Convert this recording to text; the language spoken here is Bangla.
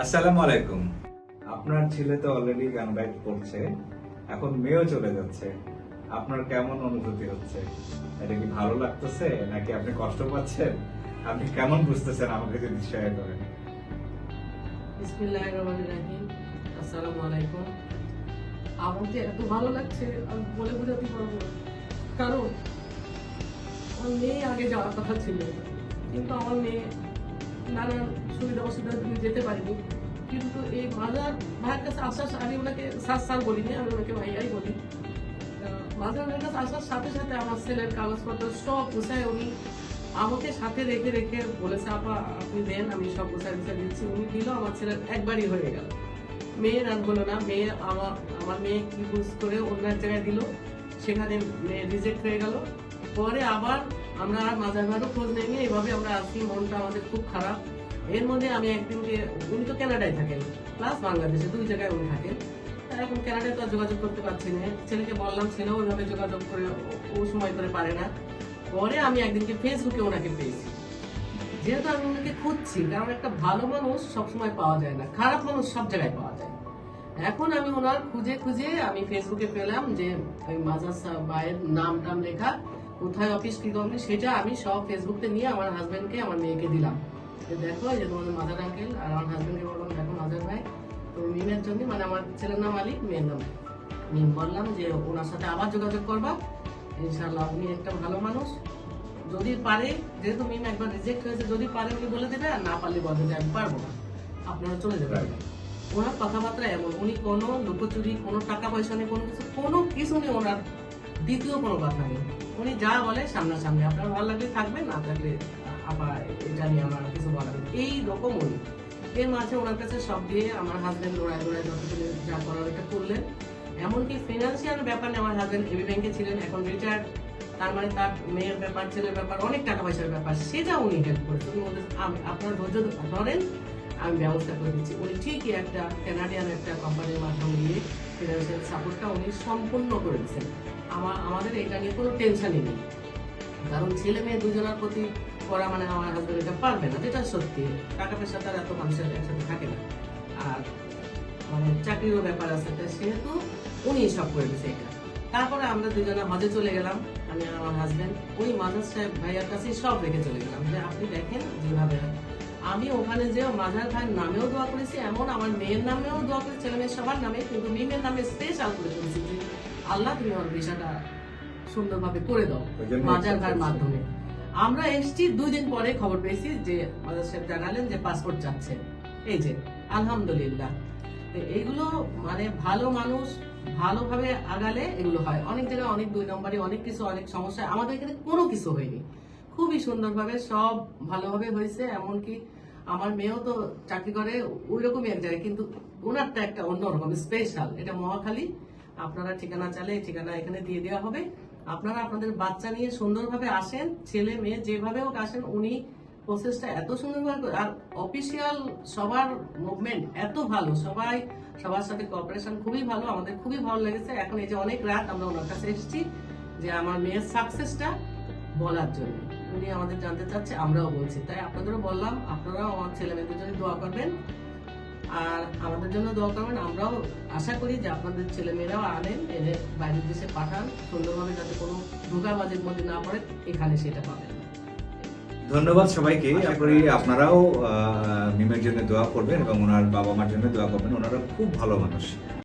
আসসালামু আলাইকুম। আপনার ছেলে তো অলরেডি গান রাইট করছে এখন মেয়েও চলে যাচ্ছে। আপনার কেমন অনুভূতি হচ্ছে? এটা কি ভালো লাগতেছে নাকি আপনি কষ্ট পাচ্ছেন? আপনি কেমন বুঝতেছেন আমাকে যদি শেয়ার করেন? বিসমিল্লাহির রহমানির রহিম। আসসালামু আলাইকুম। এত ভালো লাগছে আমি বলে বোঝাতে পারব কারণ, আমার মেয়ে আগে যাওয়ার কথা ছিল। কিন্তু আমার মেয়ে নানান সুবিধা অসুবিধা দিয়ে যেতে পারিনি। কিন্তু এই মাজার ভাইয়ের কাছে আসার আমি ওনাকে সার সার বলিনি, আমি ওনাকে ভাইয়াই বলি। মাজার ভাইয়ের কাছে আসার সাথে সাথে আমার ছেলের কাগজপত্র সব গুছায় উনি আমাকে সাথে রেখে রেখে বলেছে, আপা, আপনি দেন, আমি সব গুছাই গুছাই দিচ্ছি। উনি দিল, আমার ছেলের একবারই হয়ে গেল। মেয়ের আর হলো না, মেয়ে আমার আমার মেয়ে কি বুঝ করে অন্য এক জায়গায় দিল, সেখানে মেয়ে রিজেক্ট হয়ে গেল। পরে আবার আমরা মাজার ভাইয়েরও খোঁজ নেইনি এইভাবে আমরা আসি মনটা আমাদের খুব খারাপ। এর মধ্যে আমি একদিনকে উনি তো কানাডায় থাকেন প্লাস বাংলাদেশে দুই জায়গায় উনি থাকেন। এখন কানাডায় তো যোগাযোগ করতে পারছি না। ছেলেকে বললাম, ছেলেও ওইভাবে যোগাযোগ করে ও সময় করে পারে না। পরে আমি একদিনকে ফেসবুকে ওনাকে পেয়েছি। যেহেতু আমি ওনাকে খুঁজছি, কারণ একটা ভালো মানুষ সবসময় পাওয়া যায় না, খারাপ মানুষ সব জায়গায় পাওয়া যায়। এখন আমি ওনার খুঁজে খুঁজে আমি ফেসবুকে পেলাম যে ওই মাজার সাহেব ভাইয়ের নাম টাম লেখা। কোথায় অফিস কি কোম্পানি সেটা আমি সব ফেসবুকে নিয়ে আমার হাজব্যান্ডকে আমার মেয়েকে দিলাম। যে দেখো যে তোমাদের মাজার আঙ্কেল আর আমার হাজবেন্ডকে বললাম দেখো মাজার ভাই তো মিমের জন্য মানে আমার ছেলের নাম আলী মেয়ের নাম মিম বললাম যে ওনার সাথে আবার যোগাযোগ করবা। ইনশাল্লাহ উনি একটা ভালো মানুষ। যদি পারে যেহেতু মিম একবার রিজেক্ট হয়েছে যদি পারে উনি বলে দেবে আর না পারলে বলবে যে আমি পারব না। আপনারা চলে যাবেন। ওনার কথাবার্তা এমন উনি কোনো লুকোচুরি কোনো টাকা পয়সা নেই কোনো কিছু কোনো কিছু নেই ওনার দ্বিতীয় কোনো কথা নেই। উনি যা বলে সামনাসামনি। আপনার ভালো লাগলে থাকবেন না থাকলে আপা এটা নিয়ে আমার কিছু বলার। এই রকম উনি। এর মাঝে ওনার কাছে সব দিয়ে আমার হাজবেন্ড ওড়ায় ওড়ায় যতগুলো যা করার এটা করলেন। এমনকি ফিনান্সিয়াল ব্যাপার আমার হাজব্যান্ড এবি ব্যাংকে ছিলেন এখন রিটায়ার্ড তার মানে তার মেয়ের ব্যাপার ছেলের ব্যাপার অনেক টাকা পয়সার ব্যাপার সেটা উনি হেল্প করেছেন উনি বলতেন, "আম- আপনার ধৈর্য ধরেন আমি ব্যবস্থা করে দিচ্ছি। উনি ঠিকই একটা কানাডিয়ান একটা কোম্পানির মাধ্যমে দিয়ে ফিনান্সিয়াল সাপোর্টটা উনি সম্পূর্ণ করে দিচ্ছেন আমার, আমাদের এটা নিয়ে কোনো টেনশনই নেই। কারণ ছেলে মেয়ে দুজনের প্রতি করা মানে আমার এটা পারবে না, যেটা সত্যি। টাকা পয়সা তার এত মানুষের একসাথে থাকে না। আর মানে চাকরিরও ব্যাপার আছে সেহেতু উনি সব করে দিচ্ছে এটা। তারপরে আমরা দুজনে হজে চলে গেলাম। আমি আমার হাজবেন্ড ওই মাজার সাহেব ভাইয়ার কাছে সব রেখে চলে গেলাম। যে আপনি দেখেন যেভাবে। আমি ওখানে যে মাঝার ভাইয়ের নামেও দোয়া করেছি এমন আমার মেয়ের নামেও দোয়া করেছি ছেলে মেয়ের সবার নামে কিন্তু মিমের নামে স্পেশাল করে করেছি যে আল্লাহ তুমি আমার বিষয়টা সুন্দরভাবে করে দাও মাজার ভাইয়ের মাধ্যমে। আমরা এসছি দুই দিন পরে খবর পেয়েছি যে মাজার সাহেব জানালেন যে পাসপোর্ট চাচ্ছে এই যে আলহামদুলিল্লাহ। এইগুলো মানে ভালো মানুষ ভালোভাবে আগালে এগুলো হয়। অনেক জায়গায় অনেক দুই নম্বরে অনেক কিছু অনেক সমস্যা আমাদের এখানে কোনো কিছু হয়নি। খুবই সুন্দরভাবে, সব ভালোভাবে হয়েছে, এমনকি আমার মেয়েও তো চাকরি করে ওই রকমই এক জায়গায়, কিন্তু ওনারটা একটা অন্যরকম স্পেশাল এটা মহাখালী, আপনারা ঠিকানা চালে ঠিকানা এখানে দিয়ে দেওয়া হবে। আপনারা আপনাদের বাচ্চা নিয়ে সুন্দরভাবে আসেন, ছেলে মেয়ে যেভাবে হোক আসেন, উনি প্রসেসটা এত সুন্দরভাবে আর অফিসিয়াল সবার মুভমেন্ট এত ভালো, সবাই, সবার সাথে কোঅপারেশন খুবই ভালো, আমাদের খুবই ভালো লেগেছে। এখন এই যে অনেক রাত আমরা ওনার কাছে এসেছি যে আমার মেয়ের সাকসেসটা বলার জন্য। উনি আমাদের জানতে চাচ্ছে আমরাও বলছি। তাই আপনাদেরও বললাম আপনারাও আমার ছেলে মেয়েদের জন্য দোয়া করবেন। আর আমাদের জন্য দোয়া করবেন আমরাও আশা করি যে আপনাদের ছেলে মেয়েরাও আনেন এনে বাইরের দেশে পাঠান সুন্দরভাবে যাতে কোনো ধোকাবাজের মধ্যে না পড়ে এখানে সেটা পাবেন। ধন্যবাদ সবাইকে। আশা করি আপনারাও আহ, মিমের জন্য দোয়া করবেন এবং ওনার বাবা মার জন্য দোয়া করবেন। ওনারা খুব ভালো মানুষ।